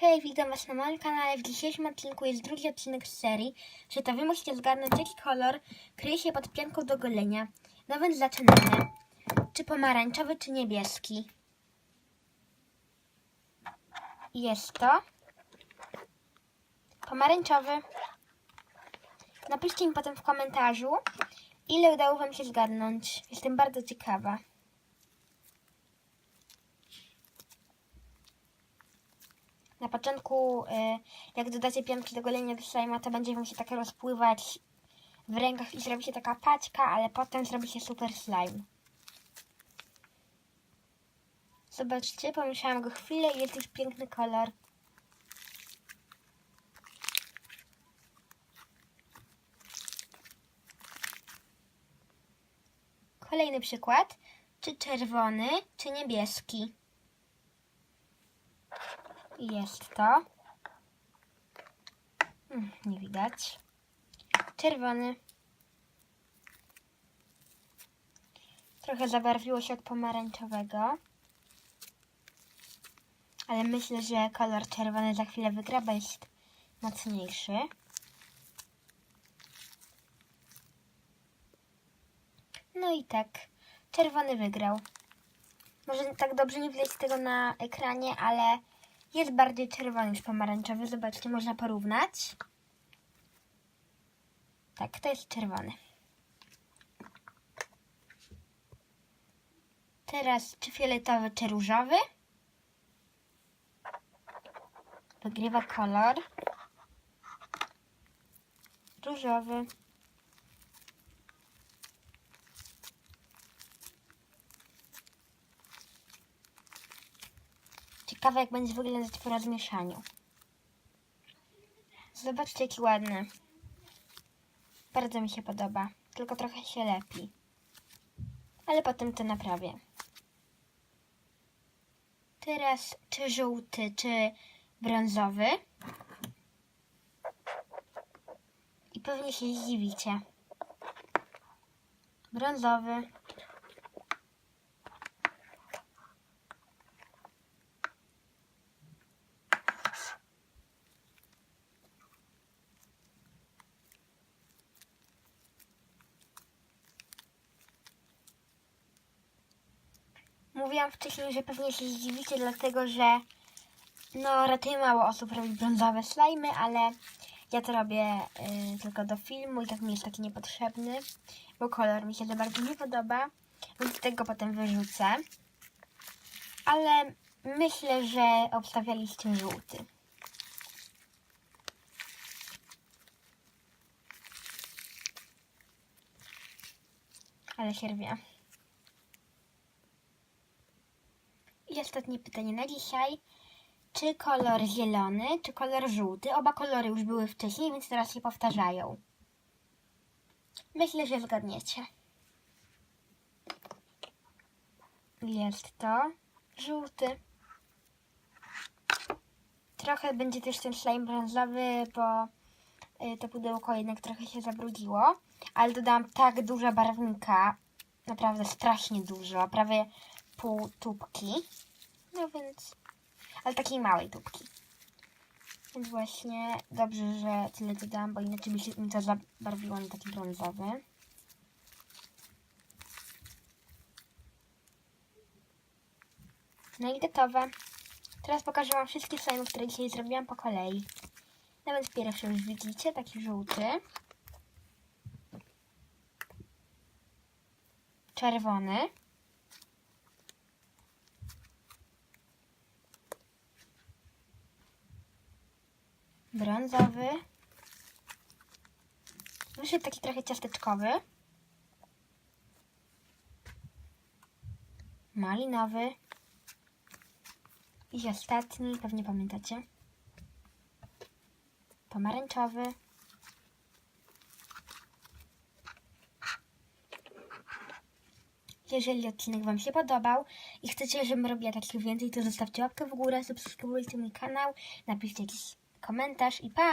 Hej, witam Was na moim kanale. W dzisiejszym odcinku jest drugi odcinek z serii, że to Wy musicie zgadnąć, jaki kolor kryje się pod pianką do golenia. No więc zaczynamy. Czy pomarańczowy, czy niebieski? Jest to pomarańczowy. Napiszcie mi potem w komentarzu, ile udało Wam się zgadnąć. Jestem bardzo ciekawa. Na początku, y, jak dodacie pianki do golenia do slajma, to będzie wam się tak rozpływać w rękach i zrobi się taka paćka, ale potem zrobi się super slime. Zobaczcie, pomieszałam go chwilę i jest już piękny kolor. Kolejny przykład. Czy czerwony, czy niebieski? Jest to. Hmm, Nie widać. Czerwony. Trochę zabarwiło się od pomarańczowego. Ale myślę, że kolor czerwony za chwilę wygra, bo jest mocniejszy. No i tak. Czerwony wygrał. Może tak dobrze nie widać tego na ekranie, ale jest bardziej czerwony niż pomarańczowy. Zobaczcie, można porównać. Tak, to jest czerwony. Teraz czy fioletowy, czy różowy? Wygrywa kolor różowy. Ciekawe, jak będzie wyglądać po rozmieszaniu. Zobaczcie, jaki ładny. Bardzo mi się podoba. Tylko trochę się lepi. Ale potem to naprawię. Teraz czy żółty, czy brązowy. I pewnie się zdziwicie. Brązowy. Mówiłam wcześniej, że pewnie się zdziwicie, dlatego że no raczej mało osób robi brązowe slajmy, ale ja to robię y, tylko do filmu i tak mi jest taki niepotrzebny, bo kolor mi się za bardzo nie podoba, więc tego potem wyrzucę. Ale myślę, że obstawialiście żółty. Ale się rwie. Ostatnie pytanie na dzisiaj. Czy kolor zielony, czy kolor żółty? Oba kolory już były wcześniej, więc teraz się powtarzają. Myślę, że zgadniecie. Jest to żółty. Trochę będzie też ten slime brązowy, bo y, to pudełko jednak trochę się zabrudziło. Ale dodałam tak dużo barwnika. Naprawdę strasznie dużo. Prawie pół tubki. No więc... Ale takiej małej tubki. Więc właśnie dobrze, że tyle dodałam, bo inaczej by się mi to zabarwiło na taki brązowy. No i gotowe. Teraz pokażę Wam wszystkie slimy, które dzisiaj zrobiłam po kolei. No więc pierwszy już widzicie, taki żółty. Czerwony. Brązowy. Wyszedł taki trochę ciasteczkowy. Malinowy. I ostatni, pewnie pamiętacie. Pomarańczowy. Jeżeli odcinek Wam się podobał i chcecie, żebym robiła takich więcej, to zostawcie łapkę w górę, subskrybujcie mój kanał, napiszcie jakiś komentarz i pa!